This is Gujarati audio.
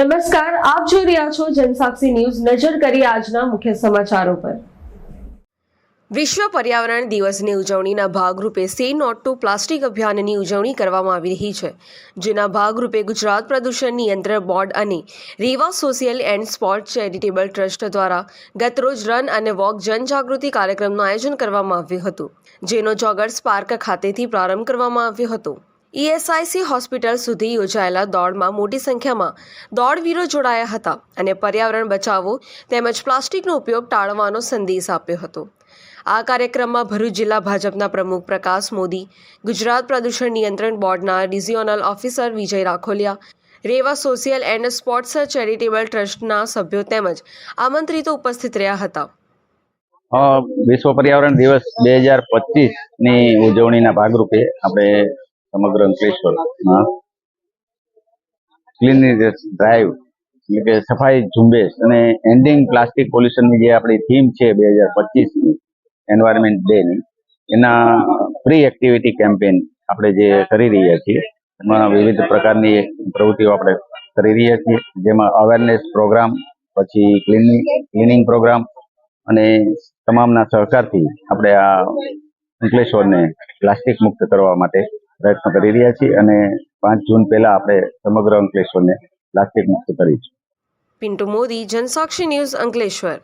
નમસ્કાર, આપ જોઈ રહ્યા છો જનસાક્ષી ન્યૂઝ નજર કરી આજના મુખ્ય સમાચારો પર. વિશ્વ પર્યાવરણ દિવસની ઉજવણીના ભાગરૂપે સે નોટ ટુ પ્લાસ્ટિક અભિયાનની ઉજવણી કરવામાં આવી રહી છે, જેના ભાગરૂપે ગુજરાત પ્રદૂષણ નિયંત્રણ બોર્ડ અને Reva social and sport charitable trust દ્વારા ગતરોજ રન અને વોક જનજાગૃતિ કાર્યક્રમનું આયોજન કરવામાં આવ્યું હતું, જેનો જોગર્સ પાર્ક ખાતેથી પ્રારંભ કરવામાં આવ્યો હતો. ઈએસઆઈસી હોસ્પિટલ સુધી યોજાયેલા દોડમાં મોટી સંખ્યામાં દોડવીરો જોડાયા હતા અને પર્યાવરણ બચાવો તેમજ પ્લાસ્ટિકનો ઉપયોગ ટાળવાનો સંદેશ આપ્યો હતો. આ કાર્યક્રમમાં ભરૂચ જિલ્લા ભાજપના પ્રમુખ પ્રકાશ મોદી, ગુજરાત પ્રદૂષણ નિયંત્રણ બોર્ડના regional officer Vijay Rakholiya, Reva social and sports charitable ટ્રસ્ટના સભ્યો તેમજ આમંત્રિતો ઉપસ્થિત રહ્યા હતા. વિશ્વ પર્યાવરણ દિવસ બે હજાર પચીસની ઉજવણીના ભાગરૂપે આપણે સમગ્ર અંકલેશ્વર. ક્લીનલીનેસ ડ્રાઈવ એટલે કે સફાઈ ઝુંબેશ અને એન્ડિંગ પ્લાસ્ટિક પોલ્યુશનની જે આપણી થીમ છે બે હજાર પચીસની એન્વાયરમેન્ટ ડેની એના પ્રી એક્ટિવિટી કેમ્પેન આપણે જે કરી રહ્યા છીએ, એમાં વિવિધ પ્રકારની પ્રવૃત્તિઓ આપણે કરી રહ્યા છીએ, જેમાં અવેરનેસ પ્રોગ્રામ પછી ક્લિનિંગ ક્લિનિંગ પ્રોગ્રામ અને તમામના સહકારથી આપણે આ અંકલેશ્વરને પ્લાસ્ટિક મુક્ત કરવા માટે પ્રયત્ન કરી રહ્યા છીએ અને પાંચ જૂન પહેલા આપણે સમગ્ર અંકલેશ્વરને પ્લાસ્ટિક મુક્ત કરીશું. પિન્ટુ મોદી, જનસાક્ષી ન્યૂઝ અંકલેશ્વર.